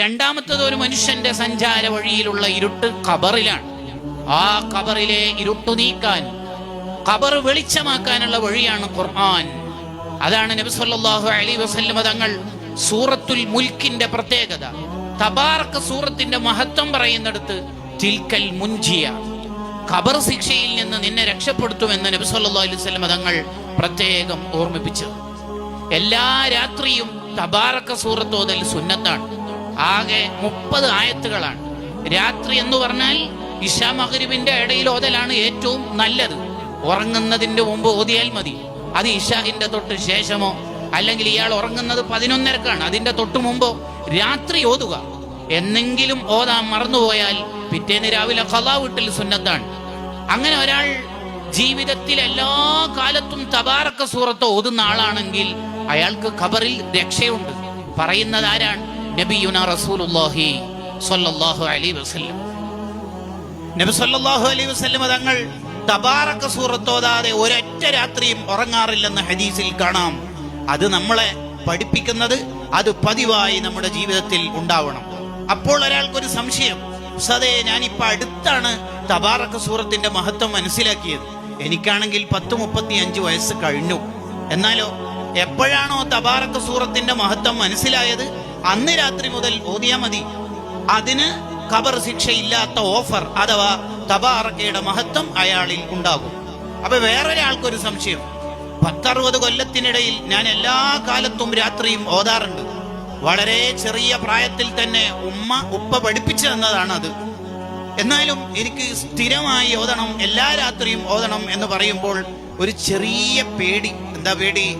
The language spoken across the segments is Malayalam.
രണ്ടാമത്തത് ഒരു മനുഷ്യന്റെ സഞ്ചാര വഴിയിലുള്ള ഇരുട്ട് ഖബറിലാണ്. ആ ഖബറിലെ ഇരുട്ടു നീക്കാൻ ഖബർ വെളിച്ചമാക്കാനുള്ള വഴിയാണ് ഖുർആൻ. അതാണ് നബി സല്ലല്ലാഹു അലൈഹി വസല്ലം തങ്ങൾ സൂറത്തുൽ മുൽക്കിന്റെ പ്രത്യേകത. തബാർക്ക് സൂറത്തിന്റെ മഹത്വം പറയുന്നിടത്ത് തിൽക്കൽ മുൻജിയ ഖബർ ശിക്ഷയിൽ നിന്ന് നിന്നെ രക്ഷപ്പെടുത്തുമെന്ന് നബി സല്ലല്ലാഹു അലൈഹി വസല്ലം തങ്ങൾ പ്രത്യേകം ഓർമ്മിപ്പിച്ചത്. എല്ലാ രാത്രിയും തബാറക്ക സൂറത്തോതൽ സുന്നത്താണ്. ആകെ മുപ്പത് ആയത്തുകളാണ്. രാത്രി എന്ന് പറഞ്ഞാൽ ഇഷാ മകരിവിന്റെ ഇടയിൽ ഓതലാണ് ഏറ്റവും നല്ലത്. ഉറങ്ങുന്നതിന്റെ മുമ്പ് ഓതിയാൽ മതി. അത് ഇഷാഹിന്റെ തൊട്ട് ശേഷമോ അല്ലെങ്കിൽ ഇയാൾ ഉറങ്ങുന്നത് പതിനൊന്നരക്കാണ്. അതിന്റെ തൊട്ട് മുമ്പോ രാത്രി ഓതുക. എന്നെങ്കിലും ഓതാൻ മറന്നുപോയാൽ പിറ്റേന്ന് രാവിലെ കലാ വീട്ടിൽ സുന്നത്താണ്. അങ്ങനെ ഒരാൾ ജീവിതത്തിൽ എല്ലാ കാലത്തും തബാറക്ക സൂറത്ത് ഓതുന്ന ആളാണെങ്കിൽ അയാൾക്ക് ഖബറിൽ രക്ഷയുണ്ട്. പറയുന്നത് ആരാണ്? നബിയുന റസൂലുള്ളാഹി സ്വല്ലല്ലാഹു അലൈഹി വസല്ലം. നബി സല്ലല്ലാഹു അലൈഹി വസല്ലം തങ്ങൾ തബാറക്ക സൂറത്ത് ഓതാതെ ഒരൊറ്റ രാത്രിയും ഉറങ്ങാറില്ലെന്ന് ഹദീസിൽ കാണാം. അത് നമ്മളെ പഠിപ്പിക്കുന്നത് അത് പതിവായി നമ്മുടെ ജീവിതത്തിൽ ഉണ്ടാവണം. അപ്പോൾ ഒരാൾക്കൊരു സംശയം. സതേ ഞാനിപ്പോ അടുത്താണ് തബാറക്ക സൂറത്തിന്റെ മഹത്വം മനസ്സിലാക്കിയത്. എനിക്കാണെങ്കിൽ പത്ത് മുപ്പത്തി അഞ്ച് വയസ്സ് കഴിഞ്ഞു. എന്നാലോ എപ്പോഴാണോ തബാറക്ക സൂറത്തിന്റെ മഹത്വം മനസ്സിലായത്? അന്ന് രാത്രി മുതൽ ഓതിയാ മതി. അതിന് ഖബർ ശിക്ഷയില്ലാത്ത ഓഫർ അഥവാ തബാറക്കയുടെ മഹത്വം അയാളിൽ ഉണ്ടാകും. അപ്പൊ വേറൊരാൾക്കൊരു സംശയം. പത്തറുപത് കൊല്ലത്തിനിടയിൽ ഞാൻ എല്ലാ കാലത്തും രാത്രിയും ഓതാറുണ്ട്. വളരെ ചെറിയ പ്രായത്തിൽ തന്നെ ഉമ്മ ഉപ്പ പഠിപ്പിച്ചു തന്നതാണ് അത്. എന്നാലും എനിക്ക് സ്ഥിരമായി ഓതണം എല്ലാ രാത്രിയും ഓതണം എന്ന് പറയുമ്പോൾ ഒരു ചെറിയ പേടി. എന്താ പേടി?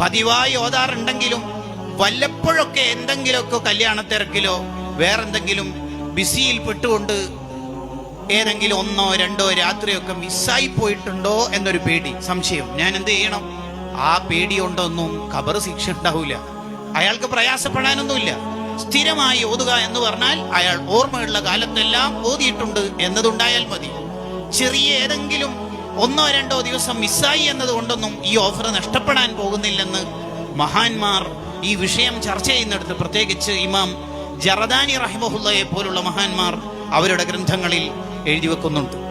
പതിവായി ഓതാറുണ്ടെങ്കിലും വല്ലപ്പോഴൊക്കെ എന്തെങ്കിലുമൊക്കെ കല്യാണ തിരക്കിലോ വേറെന്തെങ്കിലും ബിസിയിൽ പെട്ടുകൊണ്ട് ഏതെങ്കിലും ഒന്നോ രണ്ടോ രാത്രിയൊക്കെ മിസ്സായി പോയിട്ടുണ്ടോ എന്നൊരു പേടി സംശയം. ഞാൻ എന്ത് ചെയ്യണം? ആ പേടി കൊണ്ടൊന്നും ഖബർ ശിക്ഷ ഉണ്ടാവില്ല അയാൾക്ക് പ്രയാസപ്പെടാനൊന്നുമില്ല. സ്ഥിരമായി ഓതുക എന്ന് പറഞ്ഞാൽ അയാൾ ഓർമ്മയുള്ള കാലത്തെല്ലാം ഓതിയിട്ടുണ്ട് എന്നതുണ്ടായാൽ മതി. ചെറിയ ഏതെങ്കിലും ഒന്നോ രണ്ടോ ദിവസം മിസ്സായി എന്നതുകൊണ്ടൊന്നും ഈ ഓഫർ നഷ്ടപ്പെടാൻ പോകുന്നില്ലെന്ന് മഹാന്മാർ ഈ വിഷയം ചർച്ച ചെയ്യുന്നിടത്ത് പ്രത്യേകിച്ച് ഇമാം ജറദാനി റഹിമഹുല്ലയെ പോലുള്ള മഹാന്മാർ അവരുടെ ഗ്രന്ഥങ്ങളിൽ എഴുതി വെക്കുന്നുണ്ട്.